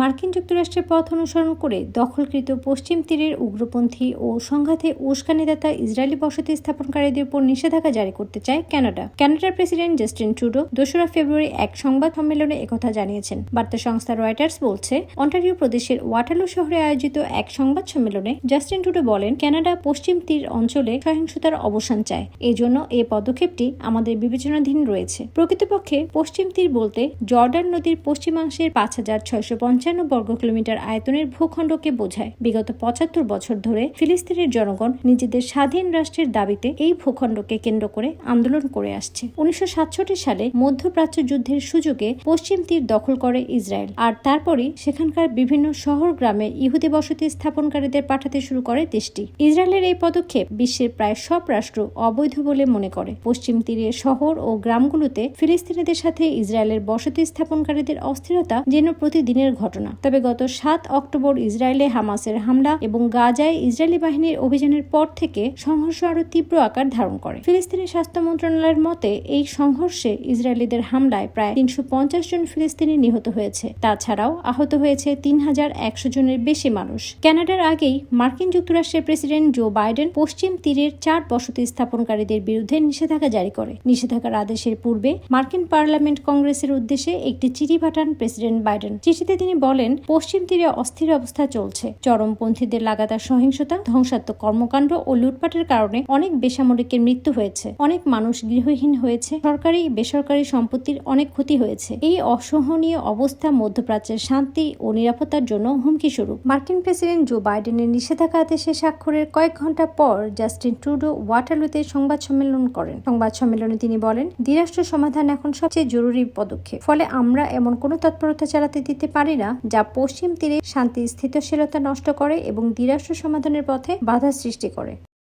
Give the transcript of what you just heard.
মার্কিন যুক্তরাষ্ট্রের পথ অনুসরণ করে দখলকৃত পশ্চিম তীরের উগ্রপন্থী ও সংঘাতে উস্কানিদাতা ইসরায়েলি বসতি স্থাপনকারীদের উপর নিষেধাজ্ঞা জারি করতে চায় ক্যানাডা। কানাডার প্রেসিডেন্ট জাস্টিন ট্রুডো দোসরা ফেব্রুয়ারি এক সংবাদ সম্মেলনে একথা জানিয়েছেন। বার্তা সংস্থা রয়টার্স বলছে, অন্টারিও প্রদেশের ওয়াটালো শহরে আয়োজিত এক সংবাদ সম্মেলনে জাস্টিন ট্রুডো বলেন কানাডা পশ্চিম তীর অঞ্চলে সহিংসতার অবসান চায়। এই পদক্ষেপটি আমাদের বিবেচনাধীন রয়েছে। প্রকৃতপক্ষে পশ্চিম তীর বলতে জর্ডান নদীর পশ্চিমাংশের পাঁচ হাজার ছয়শো পঞ্চাশ পঞ্চান্ন বর্গ কিলোমিটার আয়তনের ভূখণ্ডকে বোঝায়। বিগত পঁচাত্তর বছর ধরে ফিলিস্তিনের জনগণ নিজেদের স্বাধীন রাষ্ট্রের দাবিতে এই ভূখণ্ডকে কেন্দ্র করে আন্দোলন করে আসছে। উনিশশো সালে মধ্যপ্রাচ্য যুদ্ধের সুযোগে পশ্চিম তীর দখল করে ইসরায়েল। আর তারপরই সেখানকার বিভিন্ন শহর গ্রামে ইহুদি বসতি স্থাপনকারীদের পাঠাতে শুরু করে দেশটি। ইসরায়েলের এই পদক্ষেপ বিশ্বের প্রায় সব রাষ্ট্র অবৈধ বলে মনে করে। পশ্চিম তীরের শহর ও গ্রামগুলোতে ফিলিস্তিনিদের সাথে ইসরায়েলের বসতি স্থাপনকারীদের অস্থিরতা যেন প্রতিদিনের ঘটনা তবে গত সাত অক্টোবর ইসরায়েলে হামাসের হামলা এবং গাজায় ইসরায়েলি বাহিনীর অভিযানের পর থেকে সংঘর্ষ আরও তীব্র আকার ধারণ করে। ফিলিস্তিনি স্বাস্থ্য মন্ত্রণালয়ের মতে, এই সংঘর্ষে ইসরায়েলিদের হামলায় প্রায় তিনশো পঞ্চাশ জন ফিলিস্তিনি নিহত হয়েছে। তাছাড়াও আহত হয়েছে তিন হাজার একশো জনের বেশি মানুষ। কানাডার আগেই মার্কিন যুক্তরাষ্ট্রের প্রেসিডেন্ট জো বাইডেন পশ্চিম তীরের চার বসতি স্থাপনকারীদের বিরুদ্ধে নিষেধাজ্ঞা জারি করে। নিষেধাজ্ঞার আদেশের পূর্বে মার্কিন পার্লামেন্ট কংগ্রেসের উদ্দেশ্যে একটি চিঠি পাঠান প্রেসিডেন্ট বাইডেন। চিঠিতে তিনি বলেন, পশ্চিম তীরে অস্থির অবস্থা চলছে। চরমপন্থীদের লাগাতার সহিংসতা, ধ্বংসাত্মক কর্মকাণ্ড ও লুটপাটের কারণে অনেক বেসামরিকের মৃত্যু হয়েছে। অনেক মানুষ গৃহহীন হয়েছে। সরকারি, বেসরকারি সম্পত্তির অনেক ক্ষতি হয়েছে। এই অসহনীয় অবস্থা মধ্যপ্রাচ্যের শান্তি ও নিরাপত্তার জন্য হুমকি স্বরূপ। মার্কিন প্রেসিডেন্ট জো বাইডেনের নিষেধাজ্ঞা আদেশে স্বাক্ষরের কয়েক ঘণ্টা পর জাস্টিন ট্রুডো ওয়াটারলুতে সংবাদ সম্মেলন করেন। সংবাদ সম্মেলনে তিনি বলেন, দ্বিরাষ্ট্র সমাধান এখন সবচেয়ে জরুরি পদক্ষেপ। ফলে আমরা এমন কোনো তৎপরতা চালাতে দিতে পারি না যা পশ্চিম তীরে শান্তি স্থিতিশীলতা নষ্ট করে এবং দ্বিরাষ্ট্র সমাধানের পথে বাধা সৃষ্টি করে।